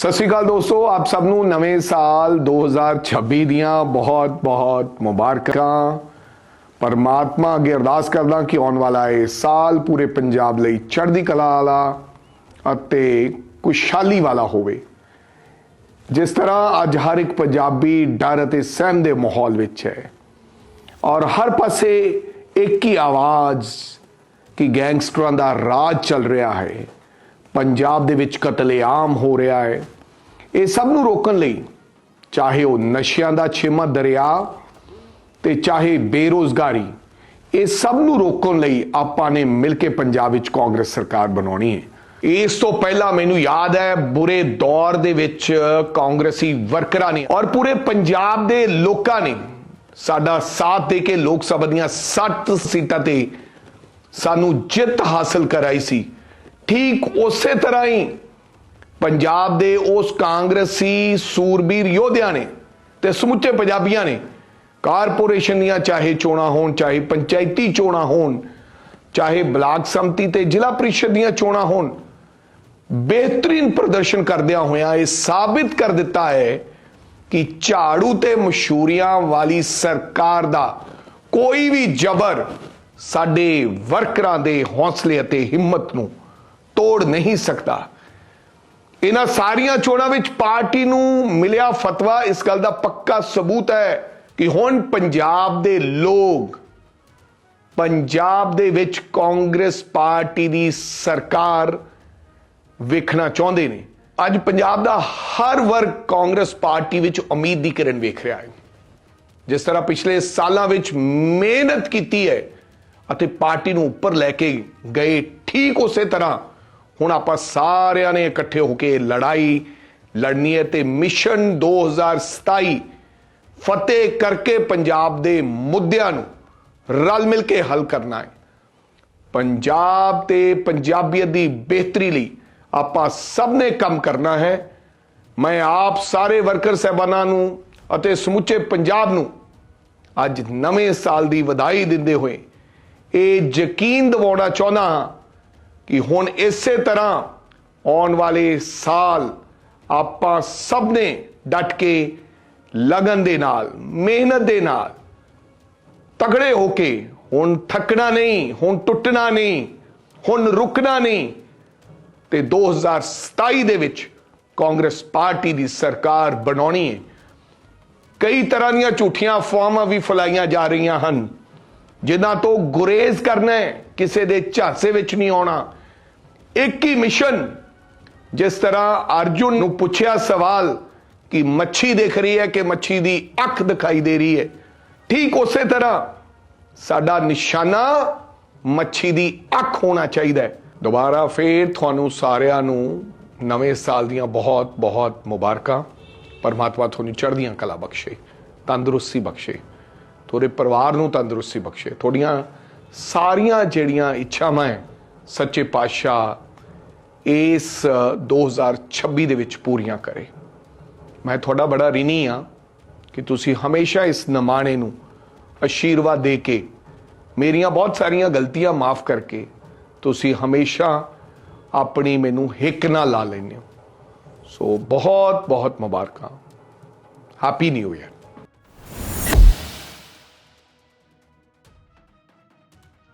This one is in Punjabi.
ਸਤਿ ਸ਼੍ਰੀ ਅਕਾਲ ਦੋਸਤੋ, ਆਪ ਸਭ ਨੂੰ ਨਵੇਂ ਸਾਲ 2026 ਦੀਆਂ ਬਹੁਤ ਬਹੁਤ ਮੁਬਾਰਕਾਂ। ਪਰਮਾਤਮਾ ਅੱਗੇ ਅਰਦਾਸ ਕਰਦਾ ਕਿ ਆਉਣ ਵਾਲਾ ਇਹ ਸਾਲ ਪੂਰੇ ਪੰਜਾਬ ਲਈ ਚੜ੍ਹਦੀ ਕਲਾ ਵਾਲਾ ਅਤੇ ਖੁਸ਼ਹਾਲੀ ਵਾਲਾ ਹੋਵੇ। ਜਿਸ ਤਰ੍ਹਾਂ ਅੱਜ ਹਰ ਇੱਕ ਪੰਜਾਬੀ ਡਰ ਅਤੇ ਸਹਿਮ ਦੇ ਮਾਹੌਲ ਵਿੱਚ ਹੈ। ਔਰ ਹਰ ਪਾਸੇ ਇੱਕ ਹੀ ਆਵਾਜ਼ ਕਿ ਗੈਂਗਸਟਰਾਂ ਦਾ ਰਾਜ ਚੱਲ ਰਿਹਾ ਹੈ। ਪੰਜਾਬ ਦੇ ਵਿੱਚ ਕਤਲੇਆਮ ਹੋ ਰਿਹਾ ਹੈ। ਇਹ ਸਭ ਨੂੰ ਰੋਕਣ ਲਈ ਚਾਹੇ ਉਹ ਨਸ਼ਿਆਂ ਦਾ ਛੇਵਾਂ ਦਰਿਆ ਤੇ ਚਾਹੇ ਬੇਰੋਜ਼ਗਾਰੀ, ਇਹ ਸਭ ਨੂੰ ਰੋਕਣ ਲਈ ਆਪਾਂ ਨੇ ਮਿਲ ਕੇ ਪੰਜਾਬ ਵਿੱਚ ਕਾਂਗਰਸ ਸਰਕਾਰ ਬਣਾਉਣੀ ਹੈ। ਇਸ ਤੋਂ ਪਹਿਲਾਂ ਮੈਨੂੰ ਯਾਦ ਹੈ, ਬੁਰੇ ਦੌਰ ਦੇ ਵਿੱਚ ਕਾਂਗਰਸੀ ਵਰਕਰਾਂ ਨੇ ਔਰ ਪੂਰੇ ਪੰਜਾਬ ਦੇ ਲੋਕਾਂ ਨੇ ਸਾਡਾ ਸਾਥ ਦੇ ਕੇ ਲੋਕ ਸਭਾ ਦੀਆਂ 60 ਸੀਟਾਂ ਤੇ ਸਾਨੂੰ ਜਿੱਤ ਹਾਸਲ ਕਰਾਈ ਸੀ। ਠੀਕ ਉਸੇ ਤਰ੍ਹਾਂ ਹੀ ਪੰਜਾਬ ਦੇ ਉਸ ਕਾਂਗਰਸੀ ਸੂਰਬੀਰ ਯੋਧਿਆਂ ਨੇ ਤੇ ਸਮੁੱਚੇ ਪੰਜਾਬੀਆਂ ਨੇ ਕਾਰਪੋਰੇਸ਼ਨ ਦੀਆਂ ਚਾਹੇ ਚੋਣਾਂ ਹੋਣ, ਚਾਹੇ ਪੰਚਾਇਤੀ ਚੋਣਾਂ ਹੋਣ, ਚਾਹੇ ਬਲਾਕ ਸੰਮਤੀ ਤੇ ਜ਼ਿਲ੍ਹਾ ਪ੍ਰੀਸ਼ਦ ਦੀਆਂ ਚੋਣਾਂ ਹੋਣ, ਬਿਹਤਰੀਨ ਪ੍ਰਦਰਸ਼ਨ ਕਰਦਿਆਂ ਹੋਇਆਂ ਇਹ ਸਾਬਿਤ ਕਰ ਦਿੱਤਾ ਹੈ ਕਿ ਝਾੜੂ ਤੇ ਮਸ਼ਹੂਰੀਆਂ ਵਾਲੀ ਸਰਕਾਰ ਦਾ ਕੋਈ ਵੀ ਜ਼ਬਰ ਸਾਡੇ ਵਰਕਰਾਂ ਦੇ ਹੌਸਲੇ ਅਤੇ ਹਿੰਮਤ ਨੂੰ ਤੋੜ ਨਹੀਂ ਸਕਦਾ। ਇਹਨਾਂ ਸਾਰੀਆਂ ਚੋਣਾਂ ਵਿੱਚ ਪਾਰਟੀ ਨੂੰ ਮਿਲਿਆ ਫਤਵਾ, ਇਸ ਗੱਲ ਦਾ ਪੱਕਾ ਸਬੂਤ ਹੈ ਕਿ ਹੁਣ ਪੰਜਾਬ ਦੇ ਲੋਕ, ਪੰਜਾਬ ਦੇ ਵਿੱਚ ਕਾਂਗਰਸ ਪਾਰਟੀ ਦੀ ਸਰਕਾਰ ਵੇਖਣਾ ਚਾਹੁੰਦੇ ਨੇ। ਅੱਜ ਪੰਜਾਬ ਦਾ ਹਰ ਵਰਗ ਕਾਂਗਰਸ ਪਾਰਟੀ ਵਿੱਚ ਉਮੀਦ ਦੀ ਕਿਰਨ ਵੇਖ ਰਿਹਾ ਹੈ। ਜਿਸ ਤਰ੍ਹਾਂ ਪਿਛਲੇ ਸਾਲਾਂ ਵਿੱਚ ਮਿਹਨਤ ਕੀਤੀ ਹੈ ਅਤੇ ਪਾਰਟੀ ਨੂੰ ਉੱਪਰ ਲੈ ਕੇ ਗਏ ਠੀਕ ਉਸੇ ਤਰ੍ਹਾਂ ਹੁਣ ਆਪਾਂ ਸਾਰਿਆਂ ਨੇ ਇਕੱਠੇ ਹੋ ਕੇ ਲੜਾਈ ਲੜਨੀ ਹੈ ਤੇ ਮਿਸ਼ਨ 2027 ਫਤਿਹ ਕਰਕੇ ਪੰਜਾਬ ਦੇ ਮੁੱਦਿਆਂ ਨੂੰ ਰਲ ਮਿਲ ਕੇ ਹੱਲ ਕਰਨਾ ਹੈ। ਪੰਜਾਬ ਤੇ ਪੰਜਾਬੀਅਤ ਦੀ ਬਿਹਤਰੀ ਲਈ ਆਪਾਂ ਸਭ ਨੇ ਕੰਮ ਕਰਨਾ ਹੈ। ਮੈਂ ਆਪ ਸਾਰੇ ਵਰਕਰ ਸਹਿਬਾਨਾਂ ਨੂੰ ਅਤੇ ਸਮੁੱਚੇ ਪੰਜਾਬ ਨੂੰ ਅੱਜ ਨਵੇਂ ਸਾਲ ਦੀ ਵਧਾਈ ਦਿੰਦੇ ਹੋਏ ਇਹ ਯਕੀਨ ਦਿਵਾਉਣਾ ਚਾਹੁੰਦਾ ਹਾਂ ਕਿ ਹੁਣ ਇਸੇ ਤਰ੍ਹਾਂ ਆਉਣ ਵਾਲੇ ਸਾਲ ਆਪਾਂ ਸਭ ਨੇ ਡਟ ਕੇ ਲਗਨ ਦੇ ਨਾਲ ਮਿਹਨਤ ਦੇ ਨਾਲ ਤਗੜੇ ਹੋ ਕੇ ਹੁਣ ਥੱਕਣਾ ਨਹੀਂ ਹੁਣ ਟੁੱਟਣਾ ਨਹੀਂ ਹੁਣ ਰੁਕਣਾ ਨਹੀਂ ਤੇ 2027 ਦੇ ਵਿੱਚ ਕਾਂਗਰਸ ਪਾਰਟੀ ਦੀ ਸਰਕਾਰ ਬਣਾਉਣੀ ਹੈ ਕਈ ਤਰ੍ਹਾਂ ਦੀਆਂ ਝੂਠੀਆਂ ਅਫਵਾਹਾਂ ਵੀ ਫੈਲਾਈਆਂ ਜਾ ਰਹੀਆਂ ਹਨ ਜਿਨ੍ਹਾਂ ਤੋਂ ਗੁਰੇਜ਼ ਕਰਨਾ ਹੈ ਕਿਸੇ ਦੇ ਝਾਂਸੇ ਵਿੱਚ ਨਹੀਂ ਆਉਣਾ ਇੱਕ ਹੀ ਮਿਸ਼ਨ, ਜਿਸ ਤਰ੍ਹਾਂ ਅਰਜੁਨ ਨੂੰ ਪੁੱਛਿਆ ਸਵਾਲ ਕਿ ਮੱਛੀ ਦਿਖ ਰਹੀ ਹੈ ਕਿ ਮੱਛੀ ਦੀ ਅੱਖ ਦਿਖਾਈ ਦੇ ਰਹੀ ਹੈ। ਠੀਕ ਉਸੇ ਤਰ੍ਹਾਂ ਸਾਡਾ ਨਿਸ਼ਾਨਾ ਮੱਛੀ ਦੀ ਅੱਖ ਹੋਣਾ ਚਾਹੀਦਾ ਹੈ। ਦੁਬਾਰਾ ਫੇਰ ਤੁਹਾਨੂੰ ਸਾਰਿਆਂ ਨੂੰ ਨਵੇਂ ਸਾਲ ਦੀਆਂ ਬਹੁਤ ਬਹੁਤ ਮੁਬਾਰਕਾਂ। ਪਰਮਾਤਮਾ ਤੁਹਾਨੂੰ ਚੜ੍ਹਦੀਆਂ ਕਲਾ ਬਖਸ਼ੇ, ਤੰਦਰੁਸਤੀ ਬਖਸ਼ੇ, ਤੁਹਾਡੇ ਪਰਿਵਾਰ ਨੂੰ ਤੰਦਰੁਸਤੀ ਬਖਸ਼ੇ। ਤੁਹਾਡੀਆਂ ਸਾਰੀਆਂ ਜਿਹੜੀਆਂ ਇੱਛਾਵਾਂ ਹੈ ਸੱਚੇ ਪਾਤਸ਼ਾਹ ਇਸ 2026 ਦੇ ਵਿੱਚ ਪੂਰੀਆਂ ਕਰੇ। ਮੈਂ ਤੁਹਾਡਾ ਬੜਾ ਰਿਣੀ ਆ ਕਿ ਤੁਸੀਂ ਹਮੇਸ਼ਾ ਇਸ ਨਮਾਣੇ ਨੂੰ ਅਸ਼ੀਰਵਾਦ ਦੇ ਕੇ ਮੇਰੀਆਂ ਬਹੁਤ ਸਾਰੀਆਂ ਗਲਤੀਆਂ ਮਾਫ ਕਰਕੇ ਤੁਸੀਂ ਹਮੇਸ਼ਾ ਆਪਣੀ ਮੈਨੂੰ ਹਿੱਕ ਨਾਲ ਲਾ ਲੈਂਦੇ ਹੋ। ਸੋ ਬਹੁਤ ਬਹੁਤ ਮੁਬਾਰਕਾਂ। Happy new year